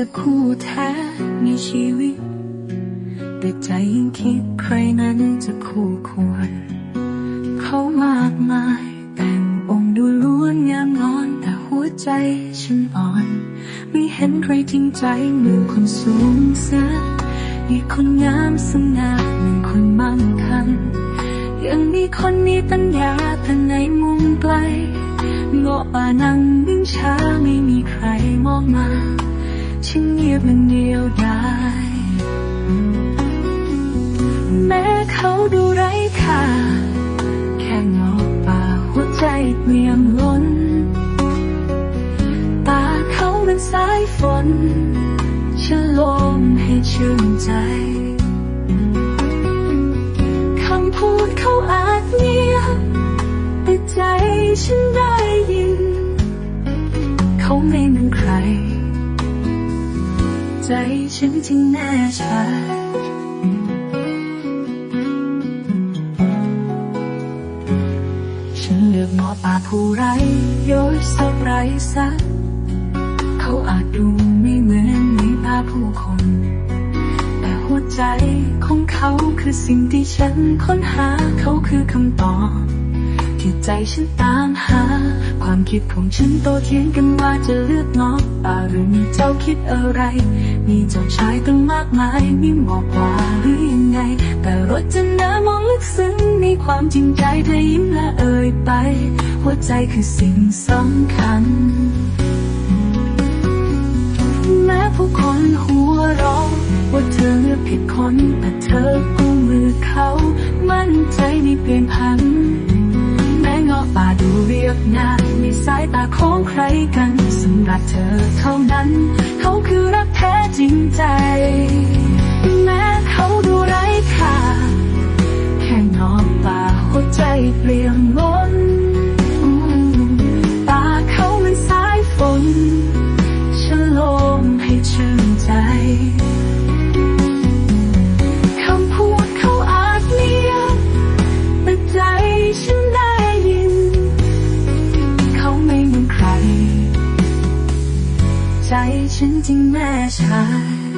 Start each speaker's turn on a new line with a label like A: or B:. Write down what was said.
A: รือคู่แท้ในชีวิต แต่ใจยังคิดใครนั้นจะคู่ควร เขามากมายแต่งองค์ดูล้วนงามงอนแต่หัวใจฉันอ่อน ไม่เห็นใครจริงใจเหมือนคนสูงสักอีกคนงามสง่าเหมือนคนมั่งคั่งยังมีคนมีปัญญาแต่ในมุมไกลเงาะป่านังนิ่งช้าไม่มีใครมองมา ฉันเงียบมันเดียวดายแม้เขาดูไร้ค่าแค่เงาป่าหัวใจเปลี่ยมล้นตาเขาเป็นสายฝนฉลมให้ชื่นใจคำพูดเขาอาจเงียบแต่ใจฉันได้ยิน เขาไม่เหมือนใคร ใจฉันจึงแน่ชัดฉันเลือกหมอป่าผู้ไรยศสักไรสักเขาอาจดูไม่เหมือนในตาผู้คน แต่หัวใจของเขาคือสิ่งที่ฉันค้นหาเขาคือคำตอบ ที่ใจฉันตามหา ความคิดของฉันโตเถียงกันว่าจะเลือกงอกป่าหรือมีเจ้าคิดอะไร มีเจ้าชายตั้งมากมายมีหมอกกว่าหรือยังไง แต่รถจะน้ามองลึกซึ้งในความจริงใจเธอยิ้มและเอ่ยไป หัวใจคือสิ่งสำคัญ แม้ผู้คนหัวเราะว่าเธอเลือกผิดคนแต่เธอกู้มือเขา มั่นใจไม่เปลี่ยนพัน ป่าดูเรียบง่ายในสายตาของใครกันสำหรับเธอเท่านั้น เขาคือรักแท้จริงใจ แม้เขาดูไร้ค่าแค่นอกป่าหัวใจเปลี่ยนล้นตาเขาเหมันสายฝน เหมือน